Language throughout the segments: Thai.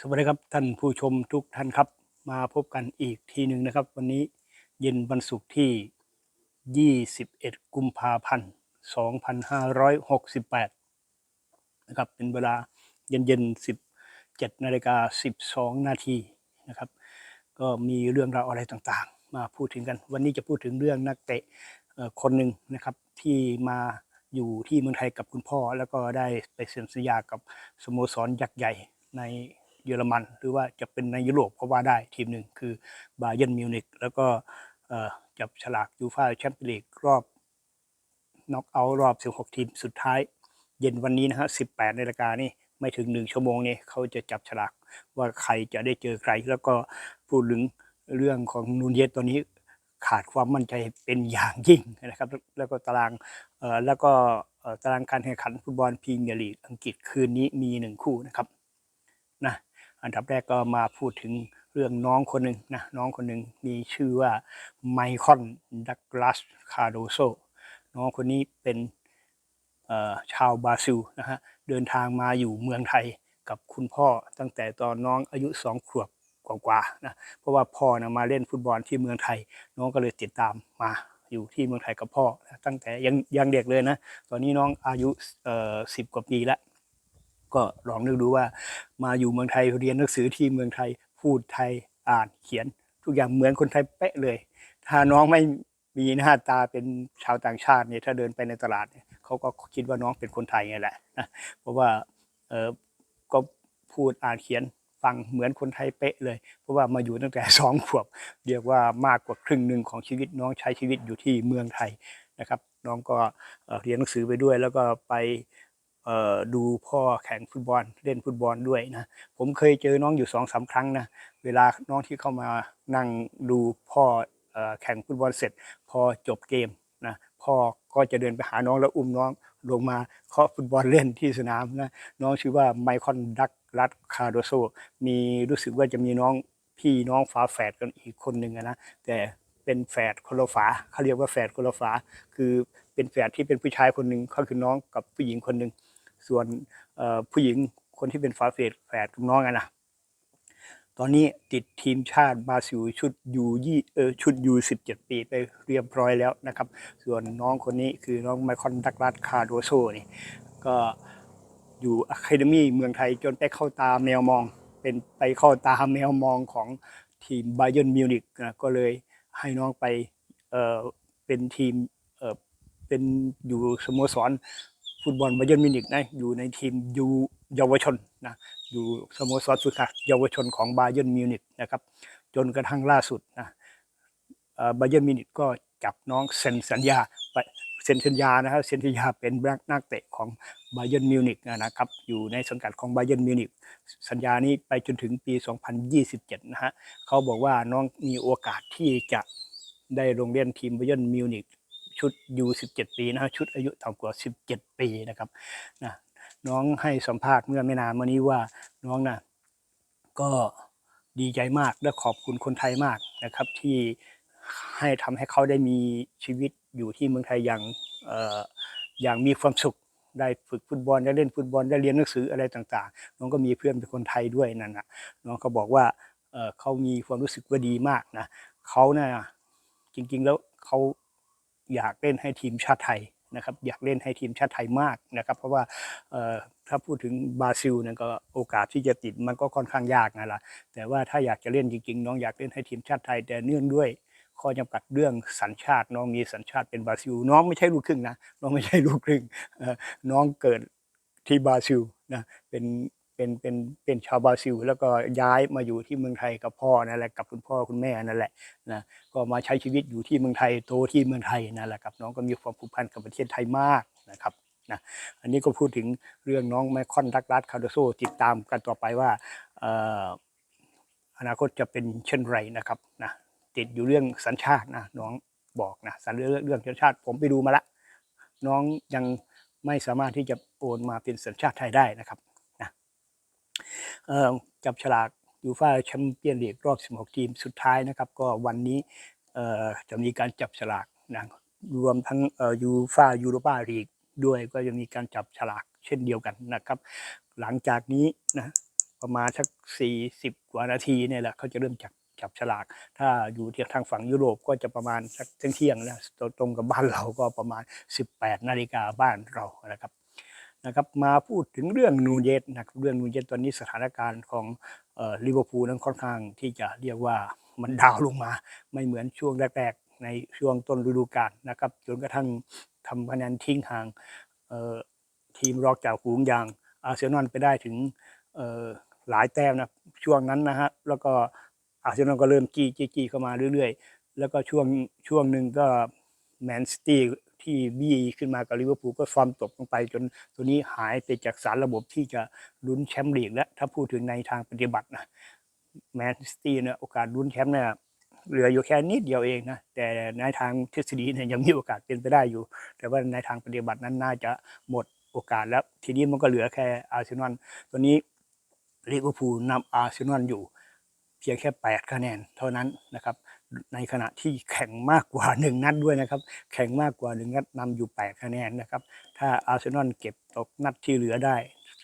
สวัสดีครับท่านผู้ชมทุกท่านครับมาพบกันอีกทีหนึ่งนะครับ วันนี้เย็นวันศุกร์ที่ 21 กุมภาพันธ์ 2568 นะครับเป็นเวลาเย็นเย็นๆ 17นาฬิกา12 นาทีนะครับ ก็มีเรื่องราวอะไรต่างๆ มาพูดถึงกัน วันนี้จะพูดถึงเรื่องนักเตะคนหนึ่งนะครับที่มาอยู่ที่เมืองไทยกับคุณพ่อ แล้วก็ได้ไปเซ็นสัญญากับสโมสรยักษ์ใหญ่ใน เยอรมัน หรือว่าจะเป็นในยุโรปก็ว่าได้ทีมหนึ่งคือบาเยิร์นมิวนิกแล้วก็จับฉลากยูฟ่าแชมเปี้ยนลีกรอบน็อกเอาท์รอบ 16 ทีมสุดท้าย เย็นวันนี้นะฮะ 18นาฬิกานี่ไม่ถึง 1 ชั่วโมงนี่เขาจะจับฉลากว่าใครจะได้เจอใคร แล้วก็พูดถึงเรื่องของนูนเยสตอนนี้ขาดความมั่นใจเป็นอย่างยิ่งนะครับ แล้วก็ตารางแล้วก็ตารางการแข่งขันฟุตบอลพรีเมียร์ลีกอังกฤษคืนนี้มีหนึ่งคู่นะครับนะ อันดับแรกก็มาพูดถึงเรื่องน้องคนหนึ่งนะน้องคนหนึ่งมีชื่อว่าไมคอนดักลาสคารโดโซน้องคนนี้เป็นชาวบราซิลนะฮะเดินทางมาอยู่เมืองไทยกับคุณพ่อตั้งแต่ตอนน้องอายุสองขวบกว่าๆนะเพราะว่าพ่อนะมาเล่นฟุตบอลที่เมืองไทย น้องก็เลยติดตามมาอยู่ที่เมืองไทยกับพ่อ ตั้งแต่ยังยังเด็กเลยนะ ตอนนี้น้องอายุสิบกว่าปีแล้ว ก็ลองนึกดูว่า มาอยู่เมืองไทยเรียนหนังสือที่เมืองไทยพูดไทยอ่านเขียน ทุกอย่างเหมือนคนไทยเป๊ะเลย ถ้าน้องไม่มีหน้าตาเป็นชาวต่างชาติเนี่ยถ้าเดินไปในตลาดเนี่ยเขาก็คิดว่าน้องเป็นคนไทยไงแหละนะเพราะว่าเออก็พูดอ่านเขียนฟังเหมือนคนไทยเป๊ะเลย เพราะว่ามาอยู่ตั้งแต่สองขวบ เรียกว่ามากกว่าครึ่งหนึ่งของชีวิตน้องใช้ชีวิตอยู่ที่เมืองไทยนะครับ น้องก็เรียนหนังสือไปด้วย แล้วก็ไป ดูพ่อแข่งฟุตบอลเล่นฟุตบอลด้วยนะผมเคยเจอน้องอยู่สองสามครั้งนะเวลาน้องที่เข้ามานั่งดูพ่อแข่งฟุตบอลเสร็จ พอจบเกมนะพ่อก็จะเดินไปหาน้องแล้วอุ้มน้องลงมาเคาะฟุตบอลเล่นที่สนามนะน้องชื่อว่าไมคอนดักรัตคาโดโซมีรู้สึกว่าจะมีน้องพี่น้องฝาแฝดกันอีกคนหนึ่งนะแต่เป็นแฝดคนละฝาเขาเรียกว่าแฝดคนละฝา คือเป็นแฝดที่เป็นผู้ชายคนหนึ่งเขาคือน้องกับผู้หญิงคนหนึ่ง ส่วนผู้หญิงคนที่เป็นฝาแฝดแฝดกับน้องอะนะตอนนี้ติดทีมชาติบราซิลชุดยูยี่เออชุดยูสิบเจ็ดปีไปเรียบร้อยแล้วนะครับ ส่วนน้องคนนี้คือน้องไมคอนดักรัสคาโดโซนี่ก็อยู่อะคาเดมี่เมืองไทยจนไปเข้าตาแมวมอง เป็นไปเข้าตาแมวมองของทีมไบเ e นมิวนิกนะก็เลยให้น้องไปเออเป็นทีมเออเป็นอยู่สโมสร ฟุตบอลไบเ e นมิวนิกนะอยู่ในทีมยูเยาวชนนะอยู่สโมสรฝึกหัดเยาวชนของไบเ e นมิวนิกนะครับจนกระทั่งล่าสุดนะไบเ e นมิวนิกก็จับน้องเซ็นสัญญาไปเซ็นสัญญานะครับเซ็นสัญญาเป็นนักเตะของไบเ e นมิวนิกนะครับอยู่ในสังกัดของไบเ e นมิวนิกสัญญานี้ไปจนถึงปี 2027 นะฮะเขาบอกว่าน้องมีโอกาสที่จะได้ลงเล่นทีมไบเ e นมิวนิก ชุดยู17ปีนะชุดอายุต่ำกว่า17ปีนะครับนะน้องให้สัมภาษณ์เมื่อไม่นานมานี้ว่าน้องนะก็ดีใจมากและขอบคุณคนไทยมากนะครับที่ให้ทำให้เขาได้มีชีวิตอยู่ที่เมืองไทยอย่างเอ่ออย่างมีความสุขได้ฝึกฟุตบอลได้เล่นฟุตบอลได้เรียนหนังสืออะไรต่างๆ น้องก็มีเพื่อนเป็นคนไทยด้วยนั่นนะน้องก็บอกว่าเออเขามีความรู้สึกว่าดีมากนะเขาน่ะจริงๆแล้วเขา อยากเล่นให้ทีมชาติไทยนะครับอยากเล่นให้ทีมชาติไทยมากนะครับเพราะว่าถ้าพูดถึงบราซิลเนี่ยก็โอกาสที่จะติดมันก็ค่อนข้างยากนะล่ะแต่ว่าถ้าอยากจะเล่นจริงๆ น้องอยากเล่นให้ทีมชาติไทยแต่เนื่องด้วยข้อจำกัดเรื่องสัญชาติ น้องมีสัญชาติเป็นบราซิล น้องไม่ใช่ลูกครึ่งนะน้องไม่ใช่ลูกครึ่งน้องเกิดที่บราซิลนะเป็น เป็นเป็นเป็นชาวบราซิล แล้วก็ย้ายมาอยู่ที่เมืองไทยกับพ่อนั่นแหละกับคุณพ่อคุณแม่นั่นแหละนะก็มาใช้ชีวิตอยู่ที่เมืองไทยโตที่เมืองไทยนั่นแหละครับน้องก็มีความผูกพันกับประเทศไทยมากนะครับนะอันนี้ก็พูดถึงเรื่องน้องไมคอนดักรัสคาร์โดโซติดตามกันต่อไปว่าอนาคตจะเป็นเช่นไรนะครับนะติดอยู่เรื่องสัญชาตินะน้องบอกนะสัญเรื่องเรื่องสัญชาติผมไปดูมาละ น้องยังไม่สามารถที่จะโอนมาเป็นสัญชาติไทยได้นะครับ จับฉลากยูฟ่าแชมเปี้ยนลีกรอบ 16 ทีมสุดท้ายนะครับ ก็วันนี้จะมีการจับฉลากนะรวมทั้งยูฟ่ายูโรปาลีกด้วยก็จะมีการจับฉลากเช่นเดียวกันนะครับ หลังจากนี้นะประมาณสักสี่สิบกว่านาทีเนี่ยแหละเขาจะเริ่มจับจับฉลาก ถ้าอยู่ที่ทางฝั่งยุโรปก็จะประมาณสักเที่ยงนะตรงกับบ้านเราก็ประมาณ 18 นาฬิกาบ้านเรานะครับ นะครับมาพูดถึงเรื่องนูนเยสนะครับเรื่องนูนเยสตอนนี้สถานการณ์ของลิเวอร์พูลนั้นค่อนข้างที่จะเรียกว่ามันดาวลงมา ไม่เหมือนช่วงแรกๆ ในช่วงต้นฤดูกาลนะครับจนกระทั่งทำคะแนนทิ้งห่างทีมรอกจากฝูงอย่างอาร์เซนอลไปได้ถึงหลายแต้มนะช่วงนั้นนะฮะแล้วก็อาร์เซนอลก็เริ่มจี้จี้เข้ามาเรื่อยๆ แล้วก็ช่วงช่วงหนึ่งก็แมนซิตี้ ที่บี้ขึ้นมากับลิเวอร์พูลก็ฟอร์มตกลงไป จนตัวนี้หายไปจากสารระบบที่จะลุ้นแชมป์ลีกแล้วถ้าพูดถึงในทางปฏิบัตินะแมนซิตี้เนี่ยโอกาสลุ้นแชมป์เนี่ยเหลืออยู่แค่นิดเดียวเองนะแต่ในทางทฤษฎีเนี่ยยังมีโอกาสเป็นไปได้อยู่ แต่ว่าในทางปฏิบัตินั้นน่าจะหมดโอกาสแล้ว ทีนี้มันก็เหลือแค่อาร์เซนอลตัวนี้ลิเวอร์พูลนำอาร์เซนอลอยู่ เพียงแค่ 8 คะแนนเท่านั้นนะครับ ในขณะที่แข่งมากกว่า 1 นัดด้วยนะครับ แข่งมากกว่า 1 นัดนำอยู่ 8 คะแนนนะครับ ถ้าอาร์เซนอลเก็บตกนัดที่เหลือได้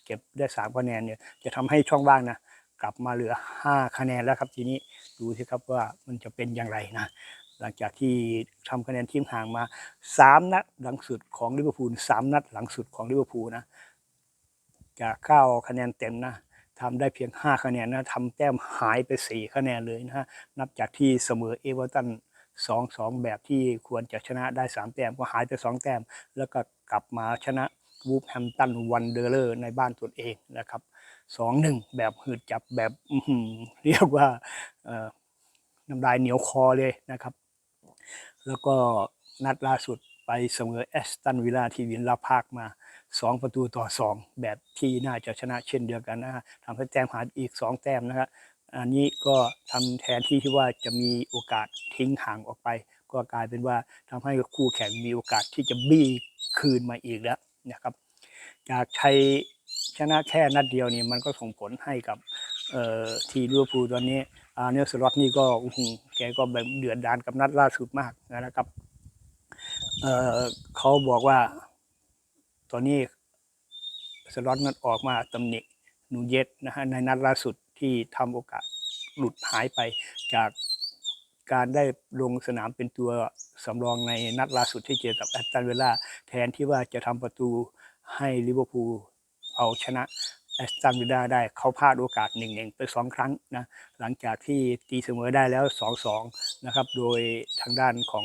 เก็บได้ 3 คะแนนเนี่ยจะทำให้ช่องว่างนะกลับมาเหลือ 5 คะแนนแล้วครับทีนี้ดูสิครับว่ามันจะเป็นอย่างไรนะหลังจากที่ทำคะแนนทีมห่างมา 3 นัดหลังสุดของลิเวอร์พูล3นัดหลังสุดของลิเวอร์พูลนะจากเข้าคะแนนเต็มนะ ทำได้เพียง 5 คะแนนนะทำแต้มหายไป 4 คะแนนเลยนะฮะนับจากที่เสมอเอเวอร์ตัน2 2แบบที่ควรจะชนะได้ 3 แต้มก็หายไป 2 แต้ม แล้วก็กลับมาชนะวูฟแฮมตันวันเดอร์เลอร์ในบ้านตนเองนะครับสองหนึ่งแบบหืดจับแบบเรียกว่าน้ำลายเหนียวคอเลยนะครับ แล้วก็นัดล่าสุดไปเสมอแอสตันวิลล่าที่วินลาพากมา สองประตูต่อสองแบบที่น่าจะชนะเช่นเดียวกันนะฮะทำให้แต้มหาอีกสองแต้มนะครับอันนี้ก็ทำแทนที่ที่ว่าจะมีโอกาสทิ้งห่างออกไป ก็กลายเป็นว่าทำให้คู่แข่งมีโอกาสที่จะบี้คืนมาอีกแล้วนะครับจากชัยชนะแค่นัดเดียวนี่มันก็ส่งผลให้กับทีลิเวอร์พูลตอนนี้อาเนลสล็อตนี่ก็แกก็แบบเดือดดานกับนัดล่าสุดมากนะครับเขาบอกว่า ตอนนี้สล็อตนั้นออกมาตำหนินูเยสนะฮะในนัดล่าสุดที่ทำโอกาสหลุดหายไปจากการได้ลงสนามเป็นตัวสำรองในนัดล่าสุดที่เจอกับแอตตันเวล่าแทนที่ว่าจะทำประตูให้ลิเวอร์พูลเอาชนะแอสตันวิลล่าได้เขาพลาดโอกาสหนึ่งหนึ่งไปสองครั้งนะหลังจากที่ตีเสมอได้แล้วสองสองนะครับ โดยทางด้านของ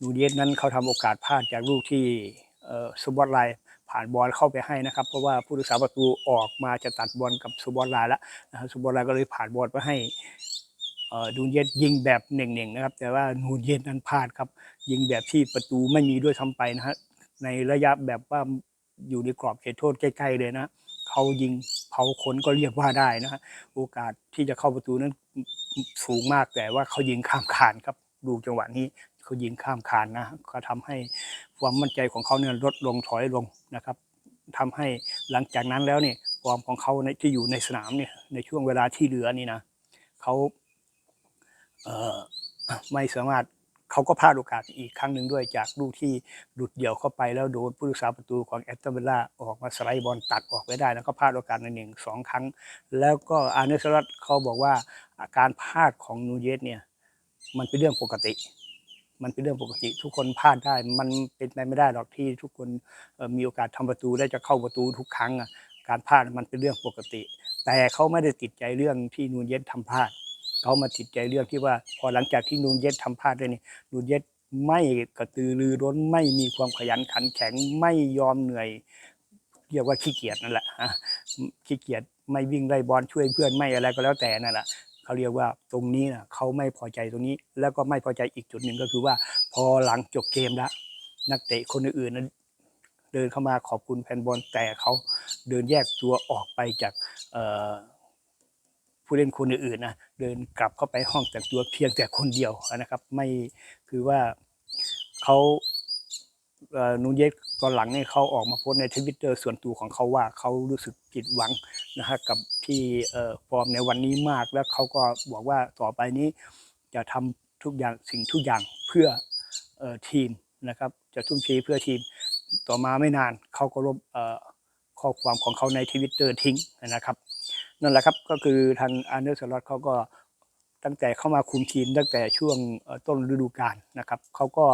นูเยสนั้นเขาทำโอกาสพลาดจากลูกที่สบอตไลผ่านบอลเข้าไปให้นะครับ เพราะว่าผู้รักษาประตูออกมาจะตัดบอลกับสบอตไลแล้วนะครับสบอตไลก็เลยผ่านบอลไปให้นูเยสยิงแบบหนึ่งหนึ่งนะครับ แต่ว่านูเยสนั้นพลาดครับ ยิงแบบที่ประตูไม่มีด้วยทำไปนะฮะในระยะแบบว่าอยู่ในกรอบเขตโทษใกล้ๆเลยนะเขายิงเผาขนก็เรียกว่าได้นะฮะโอกาสที่จะเข้าประตูนั้นสูงมากแต่ว่าเขายิงข้ามคานครับดูจังหวะนี้ เขายิงข้ามคานนะก็ทำให้ความมั่นใจของเขาเนี่ยลดลงถอยลงนะครับทำให้หลังจากนั้นแล้วเนี่ยความของเขาในที่อยู่ในสนามเนี่ยในช่วงเวลาที่เหลือนี่นะเขาเออไม่สามารถเขาก็พลาดโอกาสอีกครั้งหนึ่งด้วยจากลูกที่หลุดเดี่ยวเข้าไปแล้วโดนผู้รักษาประตูของแอตตันเวล่าออกมาสไลด์บอลตัดออกไปได้แล้วก็พลาดโอกาสในหนึ่งสองครั้ง แล้วก็อาร์เนสลัตเขาบอกว่าอาการพลาดของนูเยสเนี่ยมันเป็นเรื่องปกติ มันเป็นเรื่องปกติ ทุกคนพลาดได้ มันเป็นไปไม่ได้หรอกที่ทุกคนมีโอกาสทำประตูได้จะเข้าประตูทุกครั้งการพลาดมันเป็นเรื่องปกติ แต่เขาไม่ได้ติดใจเรื่องที่นูนเยสทำพลาดเขามาติดใจเรื่องที่ว่าพอหลังจากที่นูนเย็ดทำพลาดได้นี่นูนเย็ดไม่กระตือรือร้นไม่มีความขยันขันแข็งไม่ยอมเหนื่อยเรียกว่าขี้เกียจนั่นแหละขี้เกียจไม่วิ่งไล่บอลช่วยเพื่อนไม่อะไรก็แล้วแต่นั่นแหละ เขาเรียกว่าตรงนี้นะเขาไม่พอใจตรงนี้ แล้วก็ไม่พอใจอีกจุดหนึ่งก็คือว่า พอหลังจบเกมแล้วนักเตะคนอื่นๆนั้นเดินเข้ามาขอบคุณแฟนบอลแต่เขาเดินแยกตัวออกไปจากผู้เล่นคนอื่นๆนะเดินกลับเข้าไปห้องแต่งตัวเพียงแต่คนเดียวนะครับ ไม่คือว่าเขา นูเยสตอนหลังเนี่ยเขาออกมาโพสในทวิตเตอร์ส่วนตัวของเขาว่าเขารู้สึกผิดหวังนะฮะกับที่ฟอร์มในวันนี้มาก แล้วเขาก็บอกว่าต่อไปนี้จะทำทุกอย่างสิ่งทุกอย่างเพื่อทีมนะครับ จะทุ่มเทเพื่อทีมต่อมาไม่นานเขาก็ลบข้อความของเขาในทวิตเตอร์ทิ้งนะครับนั่นแหละครับก็คือทางอาร์เนอร์สลอตเขาก็ตั้งแต่เข้ามาคุมทีมตั้งแต่ช่วงต้นฤดูกาลนะครับเขาก็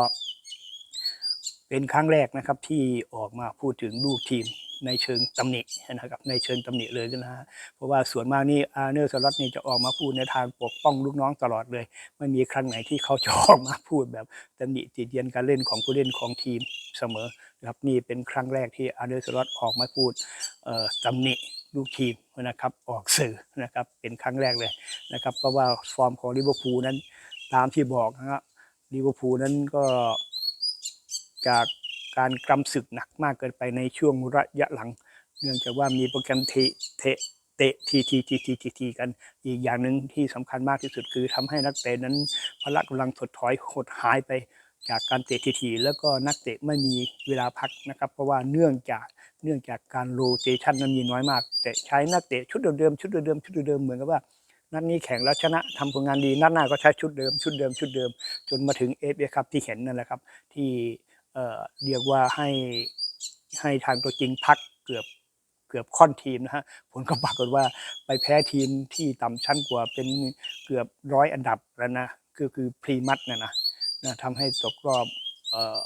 เป็นครั้งแรกนะครับที่ออกมาพูดถึงลูกทีมในเชิงตำหนินะครับในเชิงตำหนิเลยนะฮะเพราะว่าส่วนมากนี่อาร์เนอร์สล็อตนี่จะออกมาพูดในทางปกป้องลูกน้องตลอดเลย ไม่มีครั้งไหนที่เขาจะออกมาพูดแบบตำหนิติเตียนการเล่นของผู้เล่นของทีมเสมอนะครับนี่เป็นครั้งแรกที่อาร์เนอร์สล็อตออกมาพูดเอ่อตำหนิลูกทีมนะครับออกสื่อนะครับเป็นครั้งแรกเลยนะครับเพราะว่าฟอร์มของลิเวอร์พูลนั้นตามที่บอกนะครับลิเวอร์พูลนั้นก็ จากการกำศึกหนักมากเกินไปในช่วงระยะหลัง เนื่องจากว่ามีโปรแกรมเทเทเตะทีทีทีทีทีทีกัน อีกอย่างหนึ่งที่สำคัญมากที่สุดคือทำให้นักเตะนั้นพละกำลังถดถอยหดหายไปจากการเตะทีทีแล้วก็นักเตะไม่มีเวลาพักนะครับ เพราะว่าเนื่องจากเนื่องจากการโรเตชันนั้นมีน้อยมาก แต่ใช้นักเตะชุดเดิมๆชุดเดิมๆชุดเดิมๆเหมือนกับว่านัดนี้แข่งแล้วชนะทำผลงานดีนัดหน้าก็ใช้ชุดเดิมชุดเดิมชุดเดิม จนมาถึงเอฟเอครับที่เห็นนั่นแหละครับ ที่ เอ่อเรียกว่าให้ให้ทางตัวจริงพักเกือบเกือบค่อนทีมนะฮะผลก็ปรากฏว่าไปแพ้ทีมที่ต่ำชั้นกว่าเป็นเกือบร้อยอันดับแล้วนะก็คือพรีมัดนะนะนะทำให้ตกรอบเอ่อ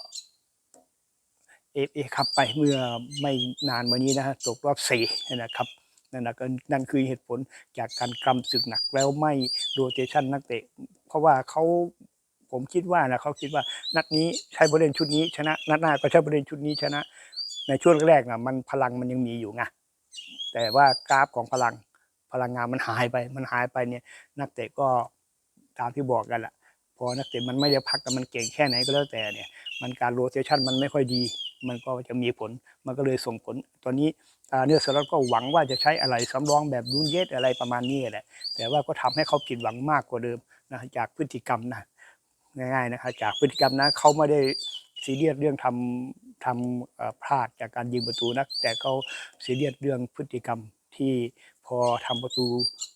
เอฟเอครับไปเมื่อไม่นานมานี้นะฮะตกรอบสี่นะครับนั่นนะก็นั่นคือเหตุผลจากการกำศึกหนักแล้วไม่โรเตชันนักเตะ เพราะว่าเขา ผมคิดว่านะเขาคิดว่านัดนี้ใช้บริเวณชุดนี้ชนะ นัดหน้าก็ใช้บริเวณชุดนี้ชนะ ในช่วงแรกๆนะมันพลังมันยังมีอยู่ไงแต่ว่ากราฟของพลังพลังงานมันหายไปมันหายไปเนี่ย นักเตะก็ตามที่บอกกันแหละพอนักเตะมันไม่ได้พักกันมันเก่งแค่ไหนก็แล้วแต่เนี่ย มันการโรเตชันมันไม่ค่อยดี มันก็จะมีผล มันก็เลยส่งผล ตอนนี้เนื้อสลัดก็หวังว่าจะใช้อะไรสำรองแบบดุนเยสอะไรประมาณนี้แหละ แต่ว่าก็ทำให้เขาผิดหวังมากกว่าเดิมนะจากพฤติกรรมนะ ง่ายๆนะครับจากพฤติกรรมนะเขาไม่ได้ซีเรียสเรื่องทำทำพลาดจากการยิงประตูนะแต่เขาซีเรียสเรื่องพฤติกรรมที่พอทำประตู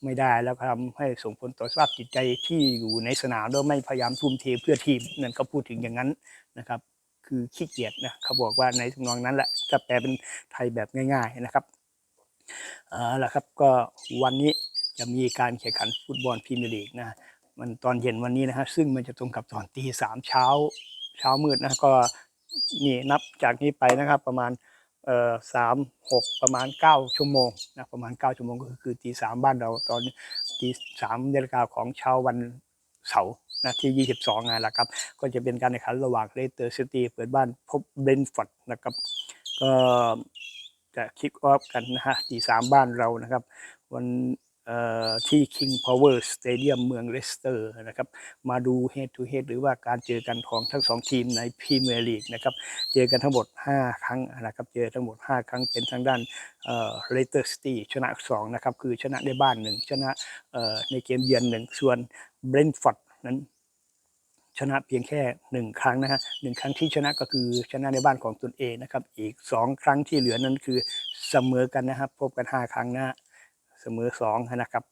ไม่ได้แล้วก็ทำให้ส่งผลต่อสภาพจิตใจที่อยู่ในสนามแล้วไม่พยายามทุ่มเทเพื่อทีมนั่นเขาพูดถึงอย่างนั้นนะครับ คือขี้เกียจนะเขาบอกว่าในทำนองนั้นแหละถ้าแปลเป็นไทยแบบง่าย ๆนะครับเอาละครับก็วันนี้จะมีการแข่งขันฟุตบอลพรีเมียร์ลีกนะ มันตอนเย็นวันนี้นะฮะซึ่งมันจะตรงกับตอนตีสามเช้าเช้ามืดนะก็นี่นับจากนี้ไปนะครับประมาณเอ่อสามหกประมาณเก้าชั่วโมงนะประมาณเก้าชั่วโมงก็คือตีสามบ้านเราตอนตีสามนาฬิกาของเช้าวันเสาร์นะที่ 22งานละครับ ก็จะเป็นการแข่งขันระหว่างเลสเตอร์ซิตี้เปิดบ้านพบเบนฟอร์ดนะครับ ก็จะคิกออฟกันนะฮะตีสามบ้านเรานะครับ วัน ที่ King Power Stadium เมืองเลสเตอร์นะครับ มาดู head to head หรือว่าการเจอกันของทั้งสองทีมในพรีเมียร์ลีกนะครับ เจอกันทั้งหมด 5 ครั้งนะครับ เจอทั้งหมด 5 ครั้งเป็นทางด้านเลสเตอร์ซิตี้ชนะ 2 นะครับ คือชนะในบ้าน 1 ชนะในเกมเยือน 1 ส่วนเบรนท์ฟอร์ดนั้นชนะเพียงแค่หนึ่งครั้งนะฮะหนึ่งครั้งที่ชนะก็คือชนะในบ้านของตนเองนะครับ อีกสองครั้งที่เหลือนั้นคือเสมอกันนะครับพบกันห้าครั้งนะฮะ เสมอสองนะครับ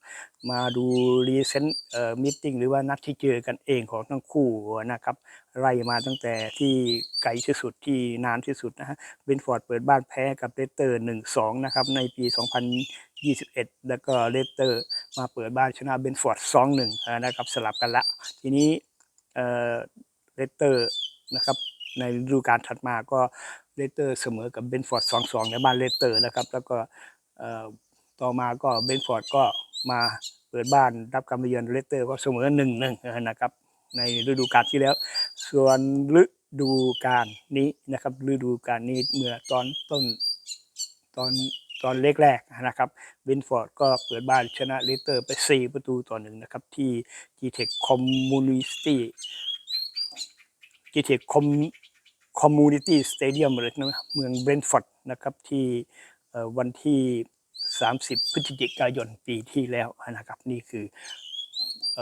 มาดูรีเซนต์เอ่อมิ팅หรือว่านัดที่เจอกันเองของทั้งคู่นะครับไล่มาตั้งแต่ที่ไกลที่สุดที่นานที่สุดนะฮะเบนฟอร์ดเปิดบ้านแพ้กับเลสเตอร์หนึ่งสองนะครับในปี 2021 แล้วก็เลสเตอร์มาเปิดบ้านชนะเบนฟอร์ดสองหนึ่งนะครับสลับกันละ ทีนี้เอ่อเลสเตอร์นะครับในฤดูกาลถัดมาก็เลสเตอร์เสมอกับเบนฟอร์ดสองสองในบ้านเลสเตอร์นะครับแล้วก็เอ่อ ต่อมาก็เบนฟอร์ดก็มาเปิดบ้านรับการเยือนเลสเตอร์ก็เสมอหนึ่งหนึ่งนะครับ ในฤดูกาลที่แล้ว ส่วนฤดูกาลนี้นะครับ ฤดูกาลนี้เมื่อตอนต้นตอนตอนเล็กแรกนะครับเบนฟอร์ดก็เปิดบ้านชนะเลสเตอร์ไป 4 ประตูต่อหนึ่งนะครับ ที่ G-Tech Community G-Tech Com- Community Stadium เลยนะเมืองเบนฟอร์ดนะครับที่วันที่ 30 พฤศจิกายนปีที่แล้วนะครับนี่คืออ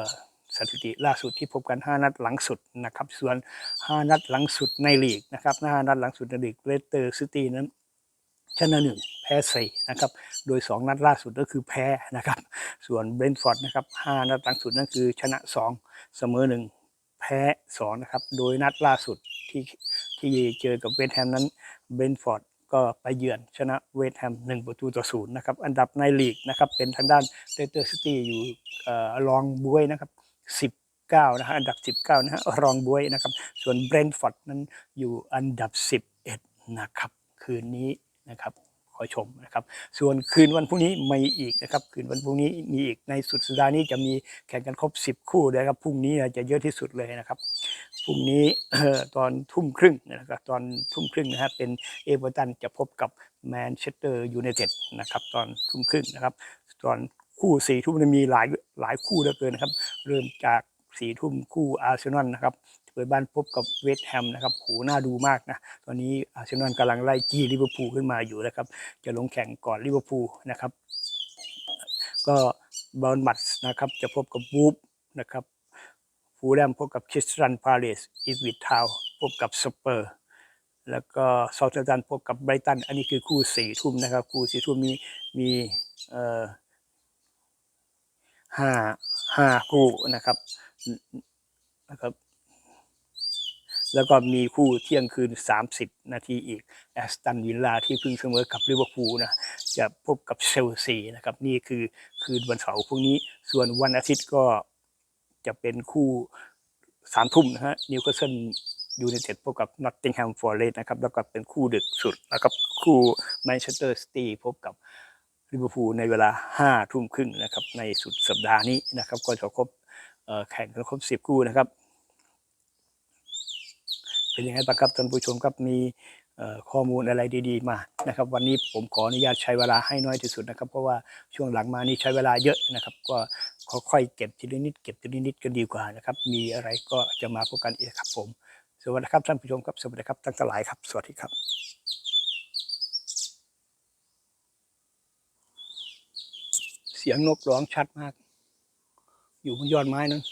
สถิติล่าสุดที่พบกัน 5 นัดหลังสุดนะครับส่วน 5 นัดหลังสุดในลีกนะครับ5นัดหลังสุดในลีกเลสเตอร์ซิตี้นั้นชนะหนึ่งแพ้สี่นะครับ โดย 2 นัดล่าสุดก็คือแพ้นะครับ ส่วนเบรนท์ฟอร์ดนะครับห้านัดหลังสุดนั่นคือชนะ 2 เสมอหนึ่งแพ้2นะครับ โดยนัดล่าสุดที่ที่เจอกับเวสต์แฮมนั้นเบรนท์ฟอร์ด ก็ไปเยือนชนะเวสต์แฮมหนึ่งประตูต่อศูนย์นะครับอันดับในลีกนะครับเป็นทางด้านเลสเตอร์ซิตี้อยู่เอ่อรองบวยนะครับ19นะฮะอันดับ 19นะฮะรองบวยนะครับ ส่วนเบรนท์ฟอร์ดนั้นอยู่อันดับ 11 นะครับ คืนนี้นะครับขอชมนะครับ ส่วนคืนวันพรุ่งนี้มีอีกนะครับ คืนวันพรุ่งนี้มีอีกในสุดสัปดาห์นี้จะมีแข่งกันครบ 10 คู่เลยครับพรุ่งนี้จะเยอะที่สุดเลยนะครับ พรุ่งนี้ตอนทุ่มครึ่งนะครับตอนทุ่มครึ่งนะครับเป็นเอเวอร์ตันจะพบกับแมนเชสเตอร์ยูไนเต็ดนะครับตอนทุ่มครึ่งนะครับ ตอนคู่สี่ทุ่มจะมีหลายหลายคู่เหลือเกินนะครับ เริ่มจากสี่ทุ่มคู่อาร์เซนอลนะครับเปิดบ้านพบกับเวสต์แฮมนะครับโหน่าดูมากนะตอนนี้อาร์เซนอลกำลังไล่จี้ลิเวอร์พูลขึ้นมาอยู่นะครับ จะลงแข่งก่อนลิเวอร์พูลนะครับ ก็บอลมัดนะครับจะพบกับวูฟนะครับ ฟูแลมพบกับคริสตันพาเลสอีวิททาวพบกับสเปอร์ แล้วก็ซาท์แฮมป์ตันพบกับไบรตัน อันนี้คือคู่สี่ทุ่มนะครับ คู่สี่ทุ่มมีมีเอ่อห้าห้าคู่นะครับนะครับ แล้วก็มีคู่เที่ยงคืน 30 นาทีอีกแอสตันวิลล่าที่เพิ่งเสมอกับลิเวอร์พูลนะจะพบกับเชลซีนะครับ นี่คือคืนวันเสาร์พรุ่งนี้ส่วนวันอาทิตย์ก็ จะเป็นคู่สามทุ่มนะฮะนิวคาสเซิลยูไนเต็ดพบกับนอตติงแฮมฟอร์เรสต์นะครับแล้วก็เป็นคู่ดึกสุดนะครับคู่แมนเชสเตอร์ซิตี้พบกับลิเวอร์พูลในเวลาห้าทุ่มครึ่งนะครับในสุดสัปดาห์นี้นะครับก็จะครบแข่งกันครบสิบคู่นะครับ เป็นยังไงบ้างครับท่านผู้ชมครับมีข้อมูลอะไรดีๆมานะครับ วันนี้ผมขออนุญาตใช้เวลาให้น้อยที่สุดนะครับ เพราะว่าช่วงหลังมานี้ใช้เวลาเยอะนะครับ ก็ ค่อยๆเก็บทีละนิดเก็บทีละนิดก็ดีกว่านะครับ มีอะไรก็จะมาพบกันอีกครับผม สวัสดีครับท่านผู้ชมครับ สวัสดีครับทั้งหลายครับ สวัสดีครับเสียงนกร้องชัดมาก อยู่บนยอดไม้นั้น